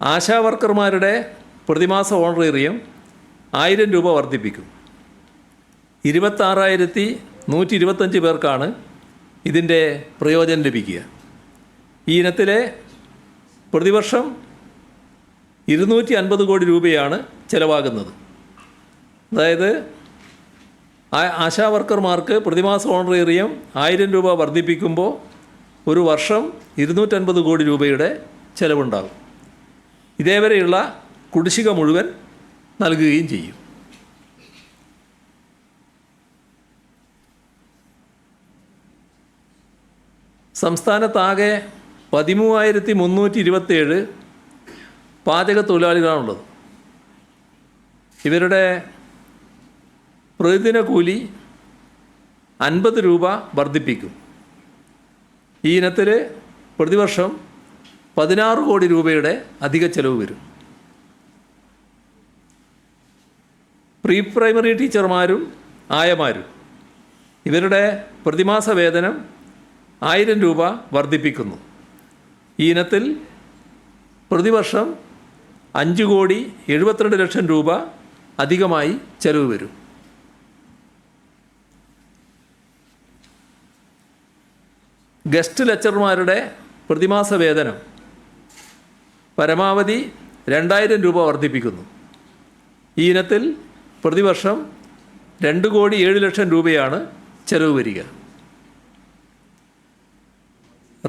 ആശാ വർക്കർമാരുടെ പ്രതിമാസ ഓണറേറിയം ആയിരം രൂപ വർദ്ധിപ്പിക്കും. ഇരുപത്താറായിരത്തി നൂറ്റി ഇരുപത്തഞ്ച് പേർക്കാണ് ഇതിന്റെ പ്രയോജനം ലഭിക്കുക. ഈ ഇനത്തിലെ പ്രതിവർഷം ഇരുന്നൂറ്റി അൻപത് കോടി രൂപയാണ് ചിലവാകുന്നത്. അതായത് ആശാ വർക്കർമാർക്ക് പ്രതിമാസ ഓണറേറിയം ആയിരം രൂപ വർദ്ധിപ്പിക്കുമ്പോൾ ഒരു വർഷം ഇരുന്നൂറ്റൻപത് കോടി രൂപയുടെ ചിലവുണ്ടാകും. ഇതേവരെയുള്ള കുടിശ്ശിക മുഴുവൻ നൽകുകയും ചെയ്യും. സംസ്ഥാനത്താകെ പതിമൂവായിരത്തി മുന്നൂറ്റി ഇരുപത്തേഴ് പാചക തൊഴിലാളികളാണുള്ളത്. ഇവരുടെ പ്രതിദിന കൂലി അൻപത് രൂപ വർദ്ധിപ്പിക്കും. ഈ ഇനത്തിൽ പ്രതിവർഷം പതിനാറ് കോടി രൂപയുടെ അധിക ചെലവ് വരും. പ്രീ പ്രൈമറി ടീച്ചർമാരും ആയമാരും ഇവരുടെ പ്രതിമാസ വേതനം ആയിരം രൂപ വർദ്ധിപ്പിക്കുന്നു. ഈ ഇനത്തിൽ പ്രതിവർഷം അഞ്ച് കോടി എഴുപത്തിരണ്ട് ലക്ഷം രൂപ അധികമായി ചെലവ് വരും. ഗസ്റ്റ് ലെക്ചർമാരുടെ പ്രതിമാസ വേതനം പരമാവധി രണ്ടായിരം രൂപ വർദ്ധിപ്പിക്കുന്നു. ഈ ഇനത്തിൽ പ്രതിവർഷം രണ്ട് കോടി ഏഴ് ലക്ഷം രൂപയാണ് ചെലവ് വരിക.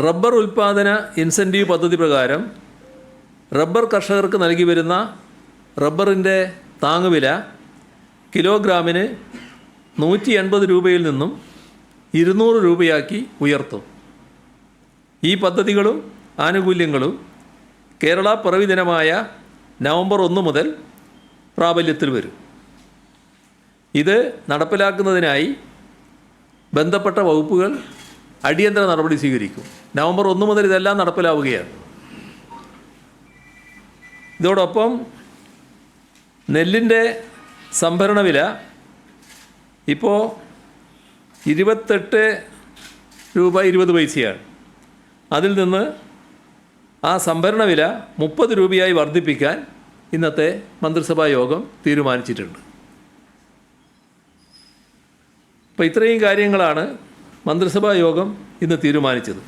റബ്ബർ ഉൽപ്പാദന ഇൻസെന്റീവ് പദ്ധതി പ്രകാരം റബ്ബർ കർഷകർക്ക് നൽകി വരുന്ന റബ്ബറിന്റെ താങ്ങുവില കിലോഗ്രാമിന് നൂറ്റി എൺപത് രൂപയിൽ നിന്നും ഇരുന്നൂറ് രൂപയാക്കി ഉയർത്തും. ഈ പദ്ധതികളും ആനുകൂല്യങ്ങളും കേരള പിറവി ദിനമായ നവംബർ ഒന്ന് മുതൽ പ്രാബല്യത്തിൽ വരും. ഇത് നടപ്പിലാക്കുന്നതിനായി ബന്ധപ്പെട്ട വകുപ്പുകൾ അടിയന്തര നടപടി സ്വീകരിക്കും. നവംബർ ഒന്ന് മുതൽ ഇതെല്ലാം നടപ്പിലാവുകയാണ്. ഇതോടൊപ്പം നെല്ലിന്റെ സംഭരണ വില ഇപ്പോൾ ഇരുപത്തെട്ട് രൂപ ഇരുപത് പൈസയാണ്. അതിൽ നിന്ന് ആ സംഭരണ വില മുപ്പത് രൂപയായി വർദ്ധിപ്പിക്കാൻ ഇന്നത്തെ മന്ത്രിസഭാ യോഗം തീരുമാനിച്ചിട്ടുണ്ട്. അപ്പോൾ ഇത്രയും കാര്യങ്ങളാണ് മന്ത്രിസഭാ യോഗം ഇന്ന് തീരുമാനിച്ചത്.